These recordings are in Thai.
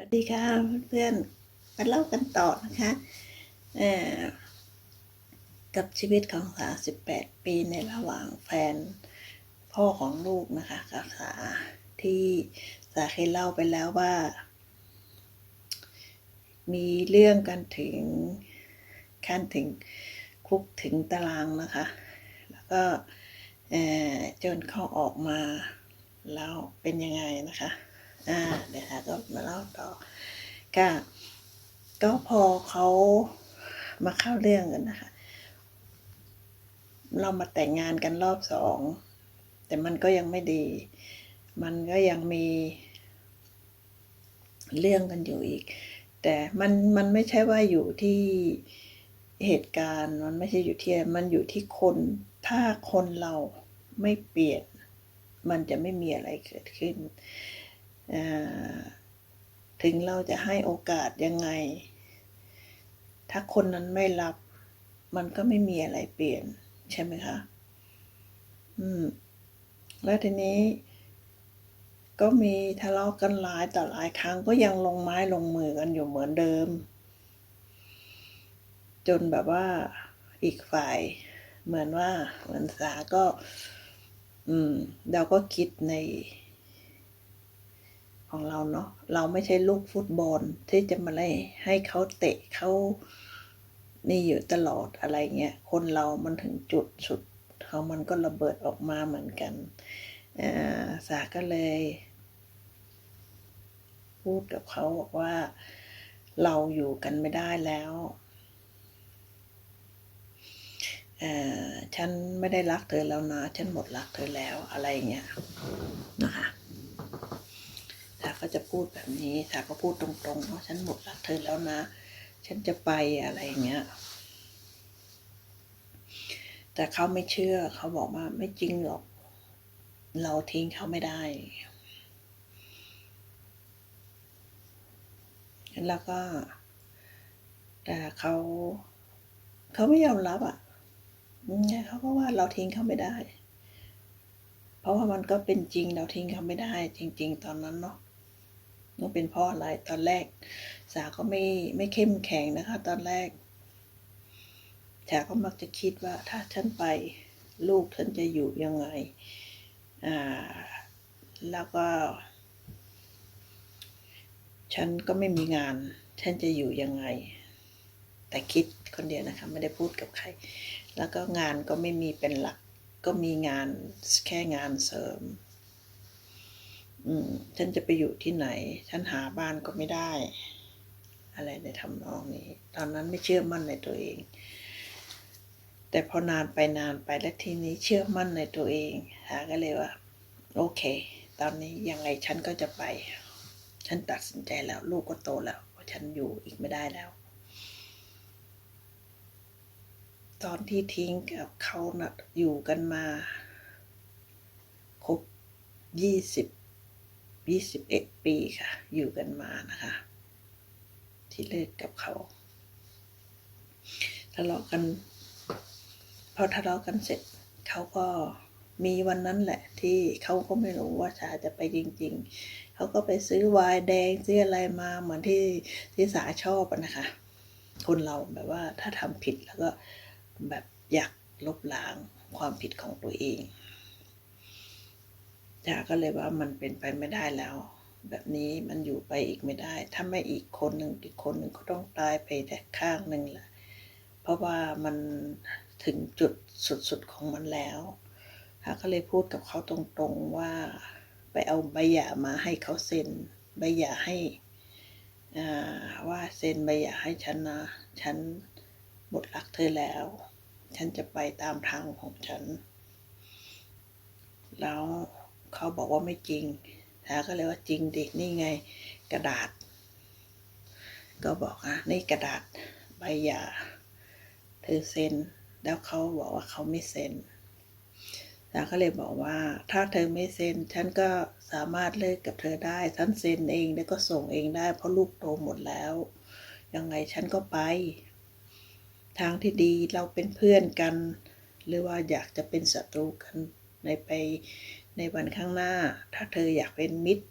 วัสดีค่ะเพื่อนๆมาเล่ากันต่อนะคะกับชีวิตของสาว18ปีในระหว่างแฟนพ่อของลูกนะคะกับสาที่สาเคยเล่าไปแล้วว่า มีเรื่องกันถึงขั้นถึงคุกถึงตารางนะคะ แล้วก็จนเขาออกมาแล้วเป็นยังไงนะคะ อ่าเดี๋ยวค่ะก็มาเล่าต่อก็ก็พอเขามาเข้าเรื่องกันนะคะ เรามาแต่งงานกันรอบสอง แต่มันก็ยังไม่ดี มันก็ยังมีเรื่องกันอยู่อีก แต่มันมันไม่ใช่ว่าอยู่ที่เหตุการณ์มันไม่ใช่อยู่ที่มันอยู่ที่คนถ้าคนเราไม่เปลี่ยน มันจะไม่มีอะไรเกิดขึ้น ถึงเราจะให้โอกาสยังไง ถ้าคนนั้นไม่รับ มันก็ไม่มีอะไรเปลี่ยน ใช่ไหมคะ อืม แล้วทีนี้ ก็มีทะเลาะกันหลายต่อหลายครั้งก็ยังลงไม้ลงมือกันอยู่เหมือนเดิม จนแบบว่าอีกฝ่าย เหมือนว่าเหมือนสาก็ อืม เราก็คิดใน ของเราเนาะเราไม่ใช่ลูกฟุตบอลที่จะมาไล่ให้เขาเตะเขานี่อยู่ตลอดอะไรเงี้ยคนเรามันถึงจุดสุดเขามันก็ระเบิดออกมาเหมือนกันสาก็เลย พูดกับเขาบอกว่า เราอยู่กันไม่ได้แล้วฉันไม่ได้รักเธอแล้วนะ ฉันหมดรักเธอแล้วอะไรเงี้ยนะคะ ก็จะพูดแบบนี้สาก็พูดตรงๆว่าะฉันหมดรักเธอแล้วนะ ฉันจะไปอะไรอย่างเงี้ย แต่เขาไม่เชื่อเขาบอกว่าไม่จริงหรอก เราทิ้งเขาไม่ได้ แล้วก็ แต่เขาเขาไม่ยอมรับอะยังไงเขาก็ว่าเราทิ้งเขาไม่ได้ เพราะว่ามันก็เป็นจริงเราทิ้งเขาไม่ได้ จริง ๆ ตอนนั้นเนาะ มันเป็นเพราะอะไรตอนแรก สาก็ไม่ไม่เข้มแข็งนะคะ ตอนแรกสาก็มักจะคิดว่าถ้าฉันไปลูกฉันจะอยู่ยังไงอ่าแล้วก็ ฉันก็ไม่มีงาน ฉันจะอยู่ยังไง แต่คิดคนเดียวนะคะ ไม่ได้พูดกับใคร แล้วก็งานก็ไม่มีเป็นหลัก ก็มีงานแค่งานเสริม ฉันจะไปอยู่ที่ไหน ฉันหาบ้านก็ไม่ได้ อะไรในทำนองนี้ ตอนนั้นไม่เชื่อมั่นในตัวเอง แต่พอนานไปนานไปแล้วทีนี้เชื่อมั่นในตัวเองหาก็เลยว่า โอเค ตอนนี้ยังไงฉันก็จะไป ฉันตัดสินใจแล้ว ลูกก็โตแล้วฉันอยู่อีกไม่ได้แล้ว ตอนที่ทิ้งกับเขานะ่ะอยู่กันมาครบยี่สิบ ยี่สิบเอ็ดปีค่ะ อยู่กันมานะคะ ที่เลิกกับเขาทะเลาะกัน พอทะเลาะกันเสร็จเขาก็มีวันนั้นแหละ ที่เขาก็ไม่รู้ว่าชาจะไปจริง ๆ เขาก็ไปซื้อวน์แดงซื้ออะไรมาเหมือนที่ที่สาชอบอะนะคะ คนเราแบบว่าถ้าทำผิดแล้วก็แบบอยากลบล้างความผิดของตัวเอง จาก็เลยว่ามันเป็นไปไม่ได้แล้ว แบบนี้มันอยู่ไปอีกไม่ได้ ถ้าไม่อีกคนหนึ่งอีกคนหนึ่งก็ต้องตายไปแต่ข้างหนึ่งแหละเพราะว่ามันถึงจุดสุดๆของมันแล้วฮาก็เลยพูดกับเขาตรงๆว่า ไปเอาใบหย่ามาให้เขาเซ็นใบหย่าให้ว่าเซ็นใบหย่าให้ฉันนะฉันหมดรักเธอแล้ว ฉันจะไปตามทางของฉัน แล้ว เขาบอกว่าไม่จริงทาก็เลยว่าจริงดินี่ไงกระดาษ ก็บอกอะนี่กระดาษใบหย่าเธอเซ็น แล้วเขาบอกว่าเขาไม่เซ็นทาก็เลยบอกว่า ถ้าเธอไม่เซ็นฉันก็สามารถเลิกกับเธอได้ฉันเซ็นเองแล้วก็ส่งเองได้ เพราะลูกโตหมดแล้ว ยังไงฉันก็ไป ทางที่ดีเราเป็นเพื่อนกัน หรือว่าอยากจะเป็นศัตรูกันในไป ในวันข้างหน้า ถ้าเธออยากเป็นมิตร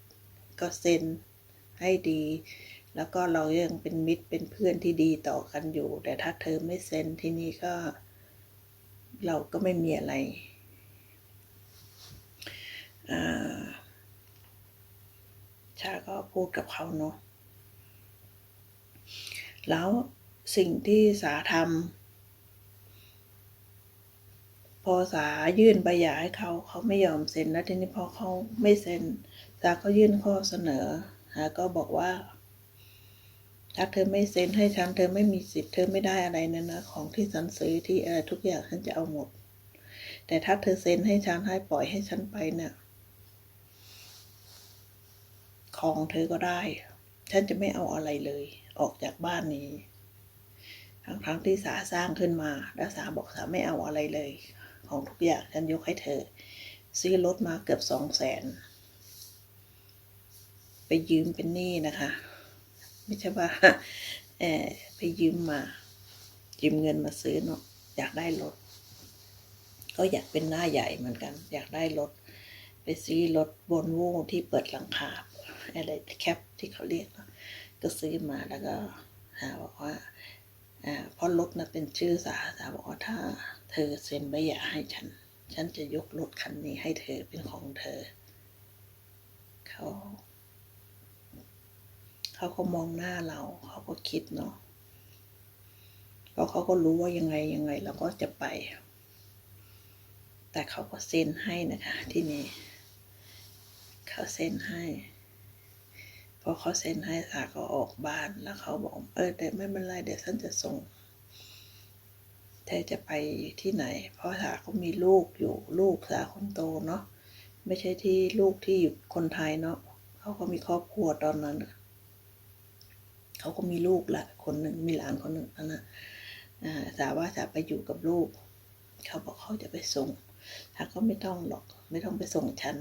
ก็เซ็นให้ดี แล้วก็เรายังเป็นมิตรเป็นเพื่อนที่ดีต่อกันอยู่ แต่ถ้าเธอไม่เซ็นที่นี่ก็ เราก็ไม่มีอะไรอชาก็พูดกับเขาเนาะแล้วสิ่งที่สาทำ พอสายื่นใบหย่าให้เขาเขาไม่ยอมเซ็นแล้วทีนี้พอเขาไม่เซ็นสาก็ยื่นข้อเสนอสาก็บอกว่า ถ้าเธอไม่เซ็นให้ฉันเธอไม่มีสิทธิ์เธอไม่ได้อะไรนะนะของที่ฉันซื้อที่อะไรทุกอย่างฉันจะเอาหมด แต่ถ้าเธอเซ็นให้ฉันให้ปล่อยให้ฉันไปเนี่ยของเธอก็ได้ ฉันจะไม่เอาอะไรเลย ออกจากบ้านนี้ทั้งทั้งๆที่สาสร้างขึ้นมา แล้วสาบอกสาไม่เอาอะไรเลย ของทุกอย่างฉันยกให้เธอ ซื้อรถมาเกือบสองแสนไปยืมเป็นหนี้นะคะ ไม่ใช่ว่าเออไปยืมมา ยืมเงินมาซื้อเนาะอยากได้รถก็อยากเป็นหน้าใหญ่เหมือนกัน อยากได้รถไปซื้อรถบนโวที่เปิดหลังคาอะไรแคปที่เขาเรียกก็ซื้อมาแล้วก็หาบอกว่าอ่า เพราะรถนะเป็นชื่อสาสาบอกว่าถ้า เธอเซ็นใบหย่าให้ฉัน ฉันจะยกรถคันนี้ให้เธอเป็นของเธอ เขาเขาก็มองหน้าเรา เขาก็คิดเนาะเพราะเขาก็รู้ว่ายังไงยังไงเราก็จะไป แต่เขาก็เซ็นให้นะคะที่นี่เขาเซ็นให้ พอเขาเซ็นให้สาก็ออกบ้านแล้วเขาบอกเออแต่ไม่เป็นไรเดี๋ยวฉันจะส่งเธอจะไปที่ไหน เพราะสาเขามีลูกอยู่ลูกสาคนโตเนาะไม่ใช่ที่ลูกที่อยู่คนไทยเนาะเขาก็มีครอบครัวตอนนั้นเขาก็มีลูกละคนหนึ่งมีหลานคนหนึ่งนั่นนะสาว่าสาไปอยู่กับลูก เขาบอกเขาจะไปส่งสาก็ไม่ต้องหรอก ไม่ต้องไปส่งฉัน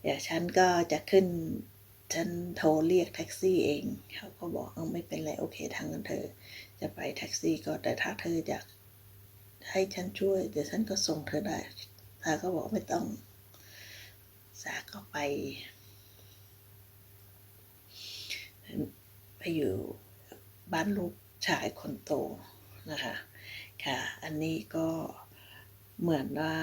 เดี๋ยวฉันก็จะขึ้น ฉันโทรเรียกแท็กซี่เองเขาก็บอกเออไม่เป็นไรโอเคทางนั้นเธอ จะไปแท็กซี่ก็แต่ถ้าเธออยากให้ฉันช่วย เดี๋ยวฉันก็ส่งเธอได้สาก็บอกไม่ต้อง สาก็ไป ไปอยู่บ้านลูกชายคนโตนะคะ ค่ะ อันนี้ก็เหมือนว่า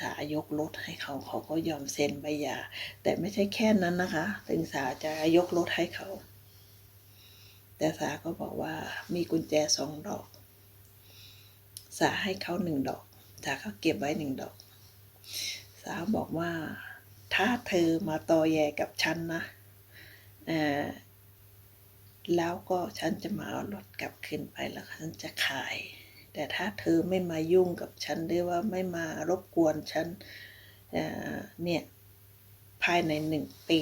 สายกรถให้เขาเขาก็ยอมเซ็นใบหย่าแต่ไม่ใช่แค่นั้นนะคะถึงสาจะยกรถให้เขา แต่สาก็บอกว่ามีกุญแจสองดอก สาให้เขาหนึ่งดอกสาเขาเก็บไว้หนึ่งดอก สาบอกว่าถ้าเธอมาตอแยกับฉันนะแล้วก็ฉันจะมาเอารถกลับคืนไปแล้วฉันจะขาย แต่ถ้าเธอไม่มายุ่งกับฉันหรือว่าไม่มารบกวนฉันเเนี่ยภายในหนึ่งปี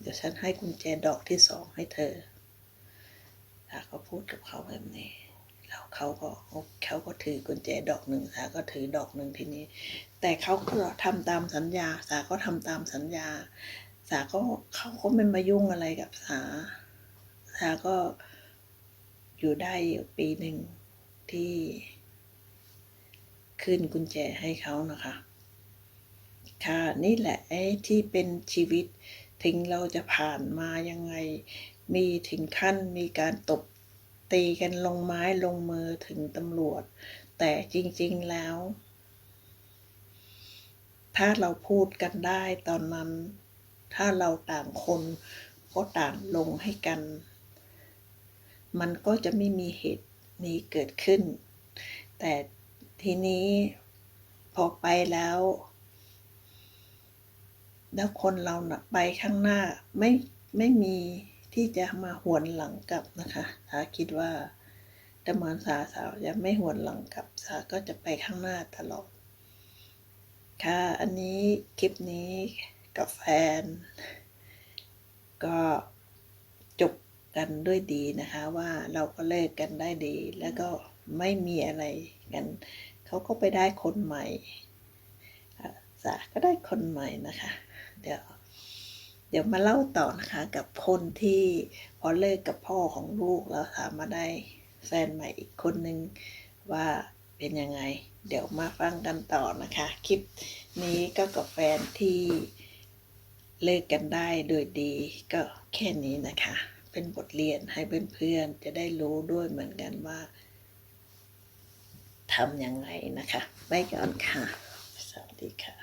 เดี๋ยวฉันให้กุญแจดอกที่สองให้เธอสาก็พูดกับเขาแบบนี้แล้วเขาก็เขาก็ถือกุญแจดอกหนึ่งสาก็ถือดอกหนึ่งทีนี้ แต่เขาก็ทำตามสัญญา สาก็ทำตามสัญญา สาก็เขาก็ไม่มายุ่งอะไรกับสา สาก็อยู่ได้อยู่ปีหนึ่ง ที่ ขึ้นกุญแจให้เขานะคะ ค่ะนี่แหละไอ้ที่เป็นชีวิตถึงเราจะผ่านมายังไง มีถึงขั้นมีการตบตีกันลงไม้ลงมือถึงตำรวจ แต่จริง ๆแล้ว ถ้าเราพูดกันได้ตอนนั้น ถ้าเราต่างคนก็ต่างลงให้กัน มันก็จะไม่มีเหตุ นี้เกิดขึ้น แต่ทีนี้พอไปแล้ว แล้วคนเรานะไปข้างหน้าไม่ไม่มีที่จะมาหวนหลังกลับนะคะสาคิดว่าแต่เมือนสาสาวจะไม่หวนหลังกลับสาก็จะไปข้างหน้าตลอด ค่ะ อันนี้คลิปนี้กับแฟน ก็จบ กันด้วยดีนะคะว่าเราก็เลิกกันได้ดี แล้วก็ไม่มีอะไรกันเขาก็ไปได้คนใหม่สาก็ได้คนใหม่นะคะ เดี๋ยวเดี๋ยวมาเล่าต่อนะคะกับคนที่พอเลิกกับพ่อของลูกแล้วสามาได้แฟนใหม่อีกคนนึงว่าเป็นยังไง เดี๋ยวมาฟังกันต่อนะคะ คลิปนี้ก็กับแฟนที่เลิกกันได้โดยดีก็แค่นี้นะคะ เป็นบทเรียนให้เพื่อนๆ จะได้รู้ด้วยเหมือนกันว่าทำยังไงนะคะ ไปก่อนค่ะ สวัสดีค่ะ